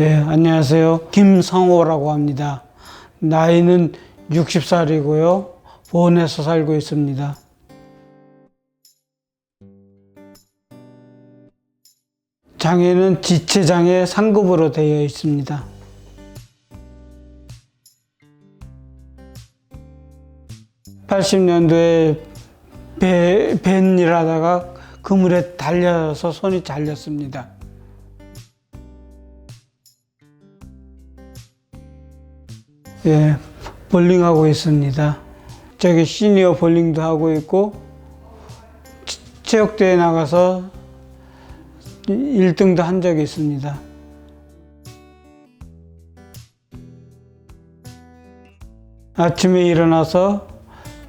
네, 안녕하세요. 김성호라고 합니다. 나이는 60살이고요. 보은에서 살고 있습니다. 장애는 지체장애 상급으로 되어 있습니다. (80년도에) 배, 하다가 그물에 달려서 손이 잘렸습니다. 예, 볼링하고 있습니다. 저기 시니어 볼링도 하고 있고, 체- 체육대회 나가서 1등도 한 적이 있습니다. 아침에 일어나서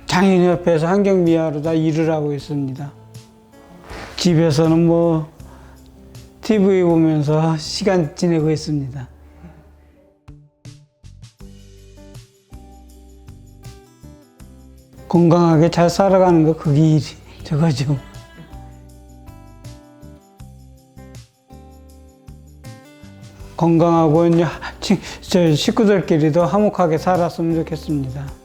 장애인협회에서 환경미화로다 일을 하고 있습니다. 집에서는 뭐 TV 보면서 시간 지내고 있습니다. 건강하게 잘 살아가는 거 그게 일이 저거죠. 건강하고 이제 식구들끼리도 화목하게 살았으면 좋겠습니다.